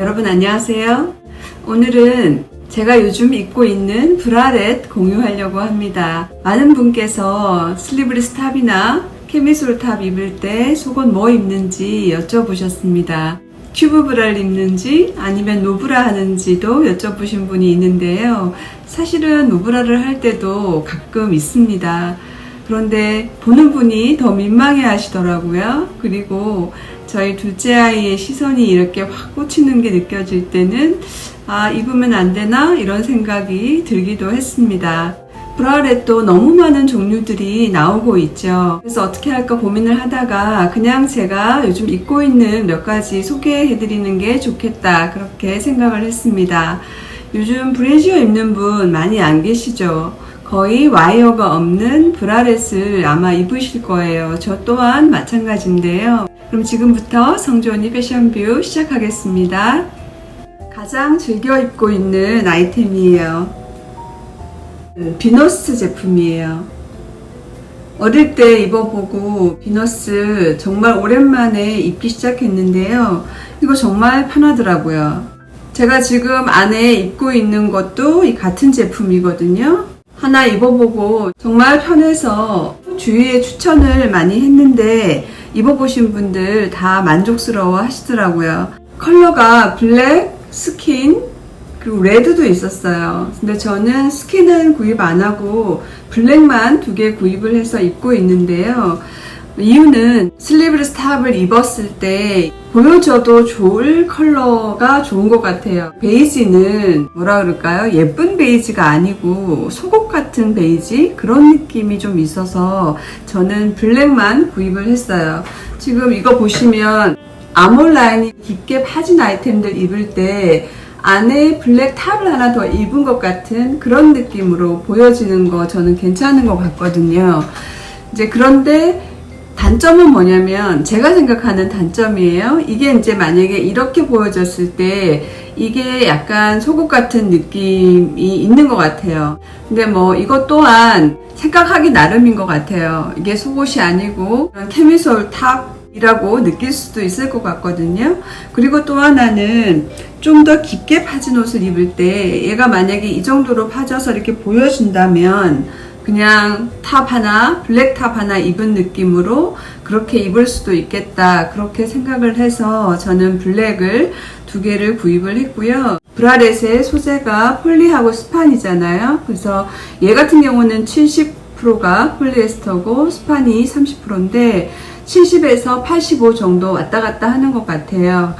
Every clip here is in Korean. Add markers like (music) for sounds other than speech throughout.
여러분 안녕하세요. 오늘은 제가 요즘 입고 있는 브라렛 공유하려고 합니다. 많은 분께서 슬리브리스 탑이나 케미솔 탑 입을 때 속옷 뭐 입는지 여쭤보셨습니다. 큐브 브라를 입는지 아니면 노브라 하는지도 여쭤보신 분이 있는데요. 사실은 노브라를 할 때도 가끔 있습니다. 그런데 보는 분이 더 민망해 하시더라고요. 그리고 저희 둘째 아이의 시선이 이렇게 확 꽂히는 게 느껴질 때는 아, 입으면 안 되나? 이런 생각이 들기도 했습니다. 브라렛도 너무 많은 종류들이 나오고 있죠. 그래서 어떻게 할까 고민을 하다가 그냥 제가 요즘 입고 있는 몇 가지 소개해 드리는 게 좋겠다. 그렇게 생각을 했습니다. 요즘 브래지어 입는 분 많이 안 계시죠? 거의 와이어가 없는 브라렛을 아마 입으실 거예요. 저 또한 마찬가지인데요. 그럼 지금부터 성조언니 패션뷰 시작하겠습니다. 가장 즐겨 입고 있는 아이템이에요. 음, 비너스 제품이에요. 어릴 때 입어보고 비너스 정말 오랜만에 입기 시작했는데요. 이거 정말 편하더라고요. 제가 지금 안에 입고 있는 것도 이 같은 제품이거든요. 하나 입어보고 정말 편해서 주위에 추천을 많이 했는데 입어보신 분들 다 만족스러워 하시더라고요. 컬러가 블랙, 스킨, 그리고 레드도 있었어요. 근데 저는 스킨은 구입 안 하고 블랙만 두 개 구입을 해서 입고 있는데요. 이유는 슬리브레스 탑을 입었을 때 보여줘도 좋을 컬러가 좋은 것 같아요. 베이지는 뭐라 그럴까요? 예쁜 베이지가 아니고 속옷 같은 베이지 그런 느낌이 좀 있어서 저는 블랙만 구입을 했어요. 지금 이거 보시면 아몰 라인이 깊게 파진 아이템들 입을 때 안에 블랙 탑을 하나 더 입은 것 같은 그런 느낌으로 보여지는 거 저는 괜찮은 것 같거든요. 이제 그런데 단점은 뭐냐면 제가 생각하는 단점이에요. 이게 이제 만약에 이렇게 보여졌을 때 이게 약간 속옷 같은 느낌이 있는 것 같아요. 근데 뭐 이것 또한 생각하기 나름인 것 같아요. 이게 속옷이 아니고 케미솔 탑이라고 느낄 수도 있을 것 같거든요. 그리고 또 하나는 좀 더 깊게 파진 옷을 입을 때 얘가 만약에 이 정도로 파져서 이렇게 보여준다면 그냥 탑 하나, 블랙 탑 하나 입은 느낌으로 그렇게 입을 수도 있겠다. 그렇게 생각을 해서 저는 블랙을 두 개를 구입을 했고요. 브라렛의 소재가 폴리하고 스판이잖아요. 그래서 얘 같은 경우는 70%가 폴리에스터고 스판이 30%인데 70에서 85 정도 왔다 갔다 하는 것 같아요.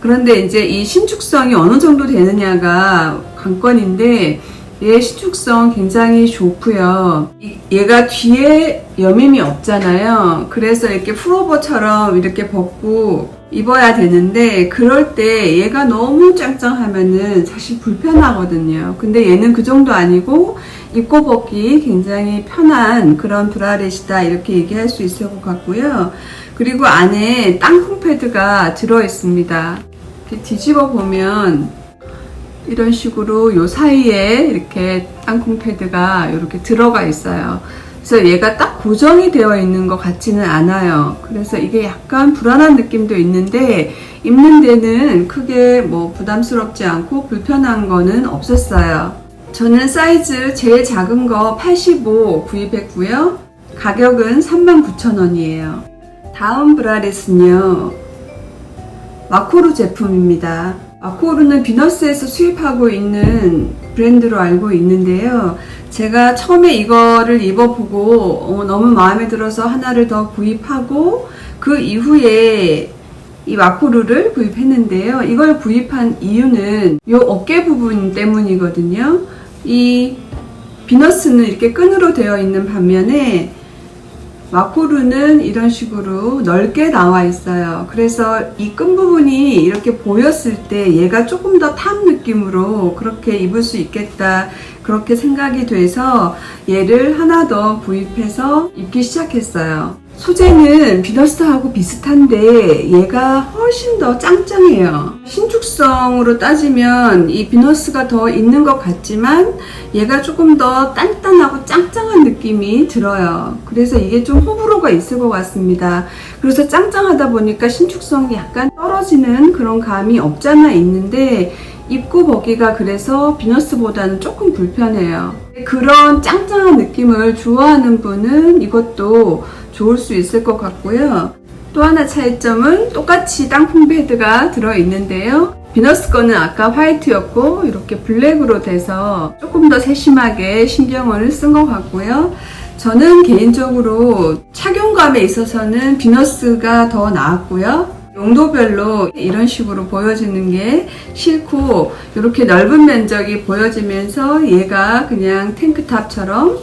그런데 이제 이 신축성이 어느 정도 되느냐가 관건인데 얘 신축성 굉장히 좋고요. 이- 얘가 뒤에 여밈이 없잖아요. 그래서 이렇게 풀오버처럼 이렇게 벗고 입어야 되는데 그럴 때 얘가 너무 짱짱하면은 사실 불편하거든요. 근데 얘는 그 정도 아니고 입고 벗기 굉장히 편한 그런 브라렛이다 이렇게 얘기할 수 있을 것 같고요. 그리고 안에 땅콩 패드가 들어 있습니다. 뒤집어 보면 이런 식으로 요 사이에 이렇게 땅콩 패드가 이렇게 들어가 있어요. 그래서 얘가 딱 고정이 되어 있는 것 같지는 않아요. 그래서 이게 약간 불안한 느낌도 있는데 입는 데는 크게 뭐 부담스럽지 않고 불편한 거는 없었어요. 저는 사이즈 제일 작은 거 85 구입했고요. 가격은 39,000원이에요. 다음 브라렛은요. 마코루 제품입니다. 마코루는 비너스에서 수입하고 있는 브랜드로 알고 있는데요. 제가 처음에 이거를 입어보고 어, 너무 마음에 들어서 하나를 더 구입하고 그 이후에 이 마코루를 구입했는데요. 이걸 구입한 이유는 이 어깨 부분 때문이거든요. 이 비너스는 이렇게 끈으로 되어 있는 반면에 마코루는 이런 식으로 넓게 나와 있어요. 그래서 이 끈 부분이 이렇게 보였을 때 얘가 조금 더 탑 느낌으로 그렇게 입을 수 있겠다. 그렇게 생각이 돼서 얘를 하나 더 구입해서 입기 시작했어요. 소재는 비너스하고 비슷한데 얘가 훨씬 더 짱짱해요. 신축성으로 따지면 이 비너스가 더 있는 것 같지만 얘가 조금 더 단단하고 짱짱한 느낌이 들어요. 그래서 이게 좀 호불호가 있을 것 같습니다. 그래서 짱짱하다 보니까 신축성이 약간 떨어지는 그런 감이 없잖아 있는데 입고 보기가 그래서 비너스보다는 조금 불편해요. 그런 짱짱한 느낌을 좋아하는 분은 이것도 좋을 수 있을 것 같고요. 또 하나 차이점은 똑같이 땅콩 패드가 들어있는데요. 비너스 거는 아까 화이트였고 이렇게 블랙으로 돼서 조금 더 세심하게 신경을 쓴 것 같고요. 저는 개인적으로 착용감에 있어서는 비너스가 더 나았고요. 용도별로 이런 식으로 보여지는 게 싫고 이렇게 넓은 면적이 보여지면서 얘가 그냥 탱크탑처럼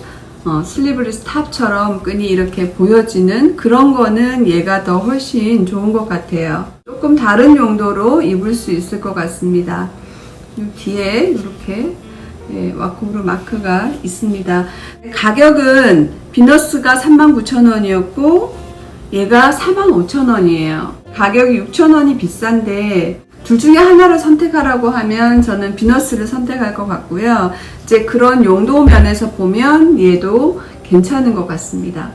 어, 슬리브리스 탑처럼 끈이 이렇게 보여지는 그런 거는 얘가 더 훨씬 좋은 것 같아요. 조금 다른 용도로 입을 수 있을 것 같습니다. 이 뒤에 이렇게 예, 와코르 마크가 있습니다. 가격은 비너스가 39,000원이었고 얘가 45,000원이에요. 가격이 6,000원이 비싼데 둘 중에 하나를 선택하라고 하면 저는 비너스를 선택할 것 같고요. 이제 그런 용도 면에서 보면 얘도 괜찮은 것 같습니다.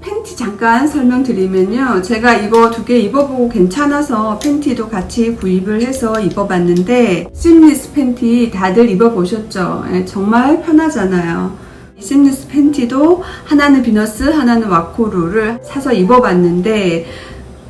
팬티 잠깐 설명드리면요. 제가 이거 두 개 입어보고 괜찮아서 팬티도 같이 구입을 해서 입어봤는데 심리스 팬티 다들 입어보셨죠? 예, 정말 편하잖아요. 이 심리스 팬티도 하나는 비너스, 하나는 와코루를 사서 입어봤는데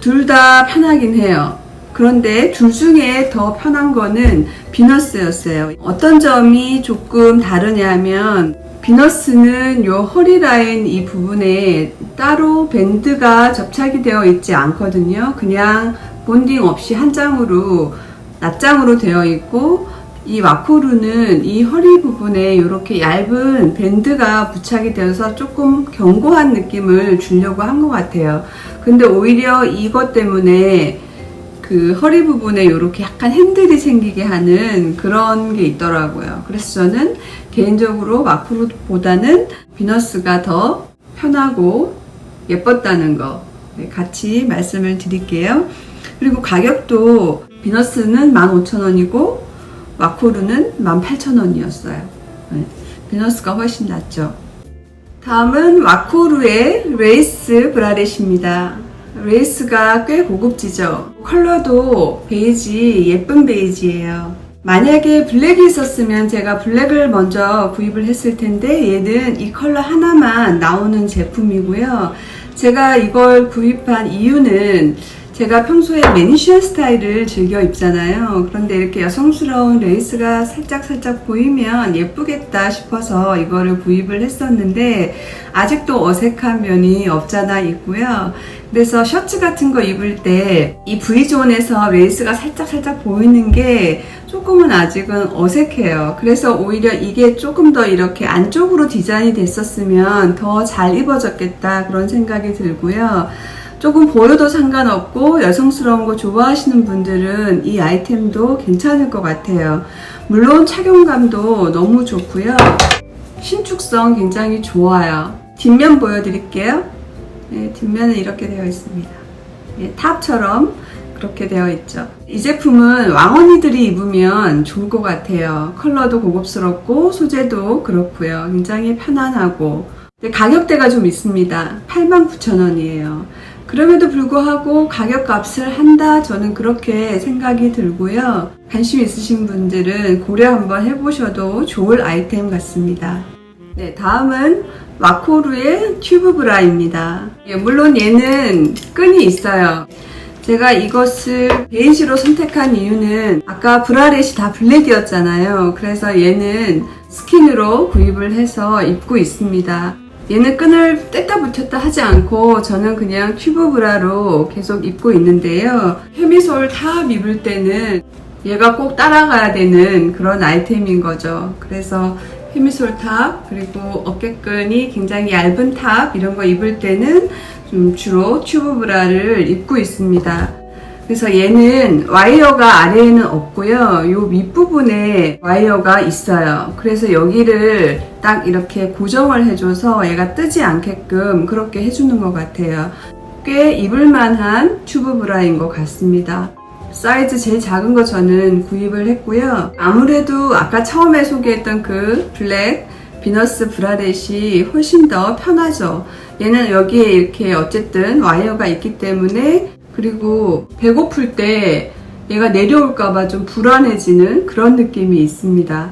둘 다 편하긴 해요. 그런데 둘 중에 더 편한 거는 비너스였어요. 어떤 점이 조금 다르냐 하면 비너스는 요 허리 라인 이 부분에 따로 밴드가 접착이 되어 있지 않거든요. 그냥 본딩 없이 한 장으로 낱장으로 되어 있고 이 와코루는 이 허리 부분에 이렇게 얇은 밴드가 부착이 되어서 조금 견고한 느낌을 주려고 한 것 같아요. 근데 오히려 이것 때문에 그 허리 부분에 이렇게 약간 핸들이 생기게 하는 그런 게 있더라고요. 그래서 저는 개인적으로 마크로보다는 비너스가 더 편하고 예뻤다는 거 네, 같이 말씀을 드릴게요. 그리고 가격도 비너스는 15,000원이고 마코루는 18,000원이었어요. 네, 비너스가 훨씬 낫죠. 다음은 와코루의 레이스 브라렛입니다. 레이스가 꽤 고급지죠. 컬러도 베이지, 예쁜 베이지예요. 만약에 블랙이 있었으면 제가 블랙을 먼저 구입을 했을 텐데 얘는 이 컬러 하나만 나오는 제품이고요. 제가 이걸 구입한 이유는 제가 평소에 매니션 스타일을 즐겨 입잖아요. 그런데 이렇게 여성스러운 레이스가 살짝 살짝 보이면 예쁘겠다 싶어서 이거를 구입을 했었는데 아직도 어색한 면이 없잖아 있고요. 그래서 셔츠 같은 거 입을 때 이 V존에서 레이스가 살짝살짝 보이는 게 조금은 아직은 어색해요. 그래서 오히려 이게 조금 더 이렇게 안쪽으로 디자인이 됐었으면 더 잘 입어졌겠다 그런 생각이 들고요. 조금 보여도 상관없고 여성스러운 거 좋아하시는 분들은 이 아이템도 괜찮을 것 같아요. 물론 착용감도 너무 좋고요. 신축성 굉장히 좋아요. 뒷면 보여드릴게요. 네, 뒷면은 이렇게 되어 있습니다. 네, 탑처럼 그렇게 되어 있죠. 이 제품은 왕언니들이 입으면 좋을 것 같아요. 컬러도 고급스럽고 소재도 그렇고요. 굉장히 편안하고 가격대가 좀 있습니다. 89,000원이에요. 그럼에도 불구하고 가격값을 한다 저는 그렇게 생각이 들고요. 관심 있으신 분들은 고려 한번 해보셔도 좋을 아이템 같습니다. 네, 다음은 와코루의 튜브 브라입니다. 예, 물론 얘는 끈이 있어요. 제가 이것을 베이지로 선택한 이유는 아까 브라렛이 다 블랙이었잖아요. 그래서 얘는 스킨으로 구입을 해서 입고 있습니다. 얘는 끈을 뗐다 붙였다 하지 않고 저는 그냥 튜브 브라로 계속 입고 있는데요. 헤미솔 탑 입을 때는 얘가 꼭 따라가야 되는 그런 아이템인 거죠. 그래서 헤미솔 탑 그리고 어깨끈이 굉장히 얇은 탑 이런 거 입을 때는 좀 주로 튜브 브라를 입고 있습니다. 그래서 얘는 와이어가 아래에는 없고요. 요 윗부분에 와이어가 있어요. 그래서 여기를 딱 이렇게 고정을 해줘서 얘가 뜨지 않게끔 그렇게 해주는 것 같아요. 꽤 입을만한 튜브 브라인 것 같습니다. 사이즈 제일 작은 거 저는 구입을 했고요. 아무래도 아까 처음에 소개했던 그 블랙 비너스 브라렛이 훨씬 더 편하죠. 얘는 여기에 이렇게 어쨌든 와이어가 있기 때문에 그리고 배고플 때 얘가 내려올까봐 좀 불안해지는 그런 느낌이 있습니다.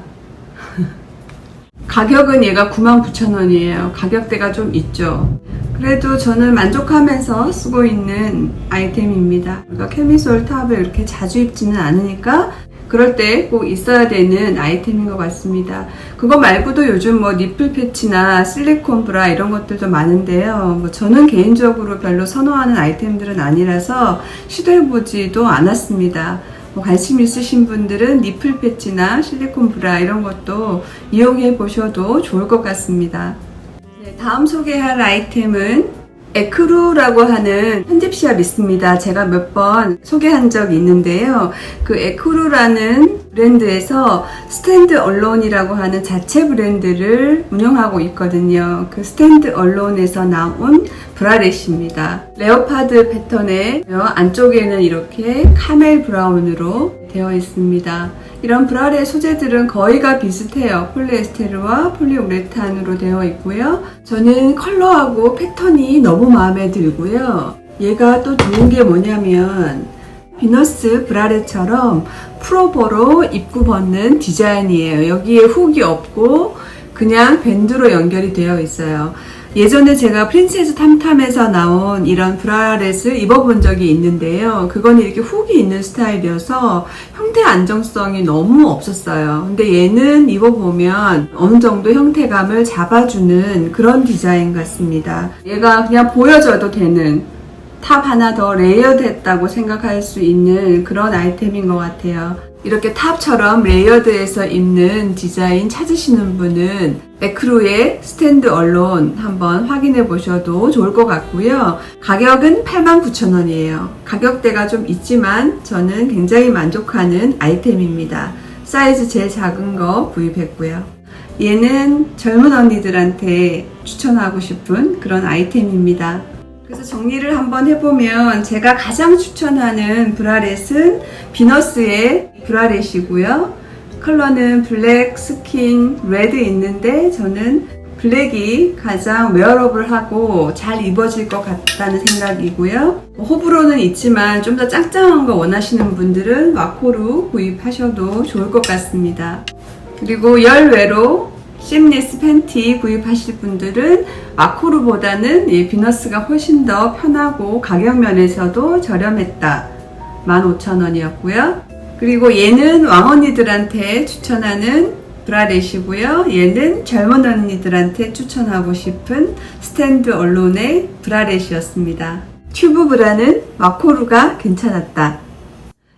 (laughs) 가격은 얘가 99,000원이에요. 가격대가 좀 있죠. 그래도 저는 만족하면서 쓰고 있는 아이템입니다. 우리가 케미솔 탑을 이렇게 자주 입지는 않으니까 그럴 때 꼭 있어야 되는 아이템인 것 같습니다. 그거 말고도 요즘 뭐 니플 패치나 실리콘 브라 이런 것들도 많은데요. 뭐 저는 개인적으로 별로 선호하는 아이템들은 아니라서 시도해보지도 않았습니다. 뭐 관심 있으신 분들은 니플 패치나 실리콘 브라 이런 것도 이용해 보셔도 좋을 것 같습니다. 네, 다음 소개할 아이템은 에크루라고 하는 편집시합 있습니다. 제가 몇 번 소개한 적이 있는데요. 그 에크루라는 브랜드에서 스탠드 언론이라고 하는 자체 브랜드를 운영하고 있거든요. 그 스탠드 언론에서 나온 브라렛입니다. 레오파드 패턴의 안쪽에는 이렇게 카멜 브라운으로 되어 있습니다. 이런 브라렛 소재들은 거의가 비슷해요. 폴리에스테르와 폴리우레탄으로 되어 있고요. 저는 컬러하고 패턴이 너무 마음에 들고요. 얘가 또 좋은 게 뭐냐면 비너스 브라렛처럼 프로버로 입구 벗는 디자인이에요. 여기에 훅이 없고 그냥 밴드로 연결이 되어 있어요. 예전에 제가 프린세스 탐탐에서 나온 이런 브라렛을 입어본 적이 있는데요. 그건 이렇게 훅이 있는 스타일이어서 형태 안정성이 너무 없었어요. 근데 얘는 입어보면 어느 정도 형태감을 잡아주는 그런 디자인 같습니다. 얘가 그냥 보여줘도 되는 탑 하나 더 레이어드 했다고 생각할 수 있는 그런 아이템인 것 같아요. 이렇게 탑처럼 레이어드해서 입는 디자인 찾으시는 분은 매크로의 스탠드 언론 한번 확인해 보셔도 좋을 것 같고요. 가격은 89,000원이에요. 가격대가 좀 있지만 저는 굉장히 만족하는 아이템입니다. 사이즈 제일 작은 거 구입했고요. 얘는 젊은 언니들한테 추천하고 싶은 그런 아이템입니다. 그래서 정리를 한번 해보면 제가 가장 추천하는 브라렛은 비너스의 브라렛이고요. 컬러는 블랙, 스킨, 레드 있는데 저는 블랙이 가장 웨어러블하고 잘 입어질 것 같다는 생각이고요. 뭐 호불호는 있지만 좀 더 짱짱한 거 원하시는 분들은 와코루 구입하셔도 좋을 것 같습니다. 그리고 열외로 심리스 팬티 구입하실 분들은 마코르보다는 이 비너스가 훨씬 더 편하고 가격 면에서도 저렴했다. 15,000원이었고요. 그리고 얘는 왕언니들한테 추천하는 브라렛이고요. 얘는 젊은 언니들한테 추천하고 싶은 스탠드 언론의 브라렛이었습니다. 튜브 브라는 마코루가 괜찮았다.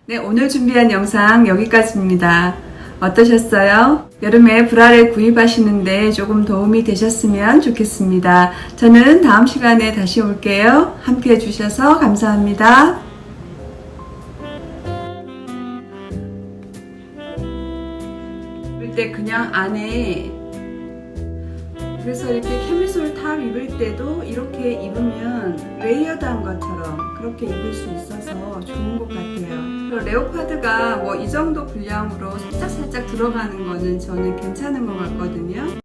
네, 오늘 준비한 영상 여기까지입니다. 어떠셨어요? 여름에 브라렛 구입하시는데 조금 도움이 되셨으면 좋겠습니다. 저는 다음 시간에 다시 올게요. 함께 해주셔서 감사합니다. 그럴 때 그냥 안에 그래서 이렇게 캐미솔 탑 입을 때도 이렇게 입으면 레이어드한 것처럼 그렇게 입을 수 있어서 좋은 것 같아요. 그리고 레오파드가 뭐 이 정도 분량으로 살짝살짝 들어가는 거는 저는 괜찮은 것 같거든요.